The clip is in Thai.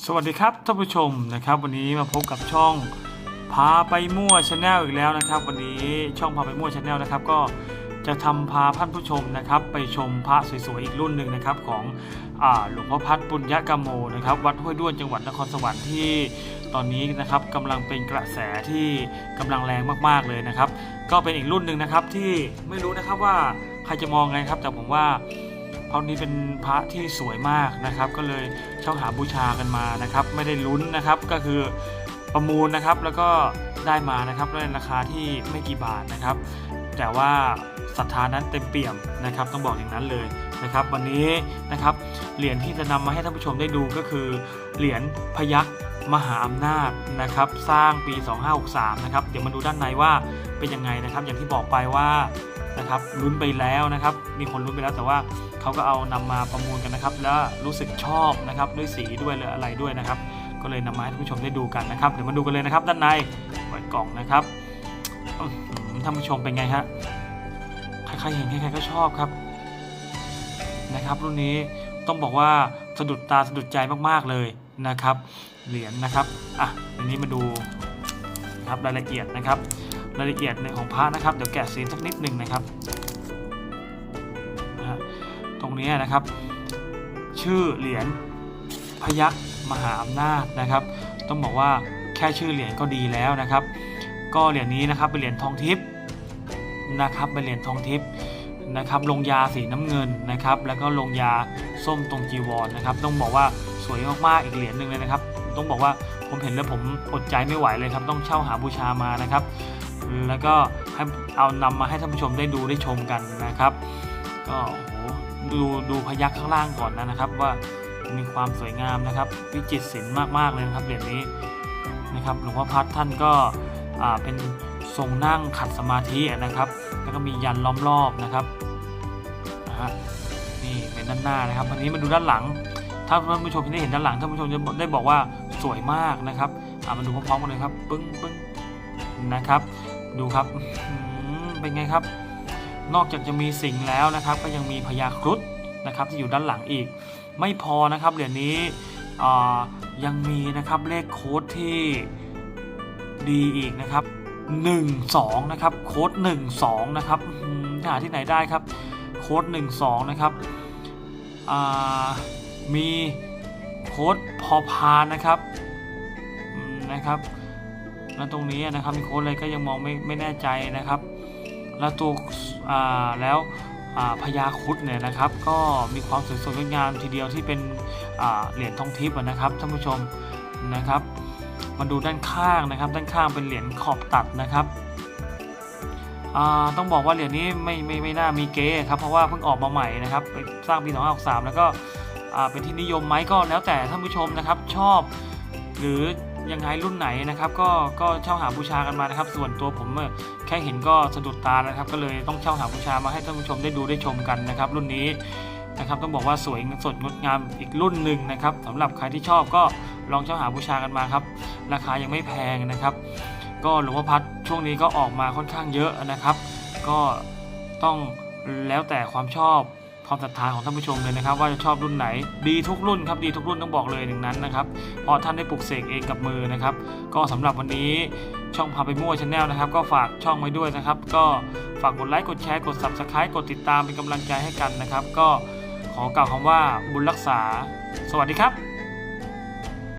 สวัสดีครับท่านผู้ชมนะครับ วันนี้มาพบกับช่องพาไปมั่วชาแนลอีกแล้วนะครับ วันนี้ช่องพาไปมั่วชาแนลนะครับ ก็จะทำพาท่านผู้ชมนะครับ ไปชมพระสวยๆอีกรุ่นหนึ่งนะครับของหลวงพ่อพัดปุญญกรรมโมนะครับ วัดห้วยด้วนจังหวัดนครสวรรค์ที่ตอนนี้นะครับกำลังเป็นกระแสที่กำลังแรงมากๆเลยนะครับ ก็เป็นอีกรุ่นหนึ่งนะครับที่ไม่รู้นะครับว่าใครจะมองไงครับ แต่ผมว่า พราะนี้เป็นพระที่สวยมากนะครับ ก็เลยเช่าหาบูชากันมานะครับ ไม่ได้ลุ้นนะครับก็คือประมูลนะครับแล้วก็ได้มานะครับในราคาที่ไม่กี่บาทนะครับ แต่ว่าศรัทธานั้นเต็มเปี่ยมนะครับ ต้องบอกอย่างนั้นเลยนะครับ วันนี้นะครับเหรียญที่จะนำมาให้ท่านผู้ชมได้ดูก็คือเหรียญพยัคฆ์มหาอำนาจนะครับ สร้างปี 2563 นะครับ เดี๋ยวมาดูด้านในว่าเป็นยังไงนะครับ อย่างที่บอกไปว่า นะครับลุ้นไปแล้วนะครับ มีคนลุ้นไปแล้วแต่ว่าเขาก็เอานำมาประมูลกันนะครับ แล้วรู้สึกชอบนะครับด้วยสีด้วยหรืออะไรด้วยนะครับ ก็เลยนำมาให้ท่านผู้ชมได้ดูกันนะครับเดี๋ยวมาดูกันเลยนะครับ ด้านในเปิดกล่องนะครับท่านผู้ชมเป็นไงฮะใครๆเห็นใครๆก็ชอบครับนะครับ รุ่นนี้ต้องบอกว่าสะดุดตาสะดุดใจมากๆเลยนะครับ เหรียญนะครับอะทีนี้มาดูนะครับรายละเอียดนะครับ รายละเอียดในของพระนะครับ เดี๋ยวแกะซีนสักนิดหนึ่งนะครับตรงนี้นะครับ ชื่อเหรียญพยัคฆ์มหาอำนาจนะครับ ต้องบอกว่าแค่ชื่อเหรียญก็ดีแล้วนะครับ ก็เหรียญนี้นะครับเป็นเหรียญทองทิพย์นะครับเป็นเหรียญทองทิพย์นะครับลงยาสีน้ำเงินนะครับ แล้วก็ลงยาส้มตรงจีวรนะครับ ต้องบอกว่าสวยมากๆอีกเหรียญหนึ่งเลยนะครับ ต้องบอกว่าผมเห็นแล้วผมอดใจไม่ไหวเลยครับ ต้องเช่าหาบูชามานะครับ แล้วก็ให้เอานำมาให้ท่านผู้ชมได้ดูได้ชมกันนะครับ ก็โหดูดูพยักข้างล่างก่อนนะนะครับ ว่ามีความสวยงามนะครับ วิจิตรศิลป์มากๆเลยนะครับเหรียญนี้นะครับหลวงพ่อพัดท่านก็เป็นทรงนั่งขัดสมาธินะครับ แล้วก็มียันล้อมรอบนะครับนะฮะนี่เป็นด้านหน้านะครับวันนี้มาดูด้านหลัง ถ้าท่านผู้ชมได้เห็นด้านหลังท่านผู้ชมจะได้บอกว่าสวยมากนะครับมาดูพร้อมๆกันเลยครับปึ้งปึ้งนะครับ ดูครับเป็นไงครับ นอกจากจะมีสิงแล้วนะครับ ก็ยังมีพญาครุฑนะครับที่อยู่ด้านหลังอีก ไม่พอนะครับเหรียญนี้ยังมีนะครับเลขโค้ดที่ดีอีกนะครับ 1 2 นะครับโค้ด1 2 นะครับหาที่ไหนได้ครับโค้ด1 2 นะครับมีโค้ดพอพานนะครับนะครับ แล้วตรงนี้นะครับมีโค้ดอะไรก็ยังมองไม่ไม่แน่ใจนะครับ แล้วตัวอ่าแล้วพญาคุดเนี่ยนะครับ ก็มีความสวยสดงดงามทีเดียวที่เป็นเหรียญทองทิพย์นะครับท่านผู้ชมนะครับ มาดูด้านข้างนะครับ ด้านข้างเป็นเหรียญขอบตัดนะครับต้องบอกว่าเหรียญนี้ไม่ไม่ไม่น่ามีเก๊ครับเพราะว่าเพิ่งออกมาใหม่นะครับสร้างปี2563แล้วก็เป็นที่นิยมไหมก็แล้วแต่ท่านผู้ชมนะครับ ชอบหรือ ยังไงรุ่นไหนนะครับ ก็ก็เช่าหาบูชากันมานะครับ ส่วนตัวผมแค่เห็นก็สะดุดตานะครับ ก็เลยต้องเช่าหาบูชามาให้ท่านผู้ชมได้ดูได้ชมกันนะครับ รุ่นนี้นะครับต้องบอกว่าสวยสดงดงามอีกรุ่นหนึ่งนะครับสำหรับใครที่ชอบก็ลองเช่าหาบูชากันมาครับราคายังไม่แพงนะครับ ก็หลวงพ่อพัดช่วงนี้ก็ออกมาค่อนข้างเยอะนะครับ ก็ต้องแล้วแต่ความชอบ ความศรัทธาของท่านผู้ชมเลยนะครับ ว่าจะชอบรุ่นไหน ดีทุกรุ่นครับดีทุกรุ่นต้องบอกเลยหนึ่งนั้นนะครับเพราะท่านได้ปลุกเสกเองกับมือนะครับ ก็สำหรับวันนี้ช่องพาไปมั่วชาแนลนะครับ ก็ฝากช่องไว้ด้วยนะครับ ก็ฝากกดไลค์กดแชร์กด subscribe กดติดตามเป็นกำลังใจให้กันนะครับ ก็ขอกล่าวคำว่าบุญรักษา สวัสดีครับ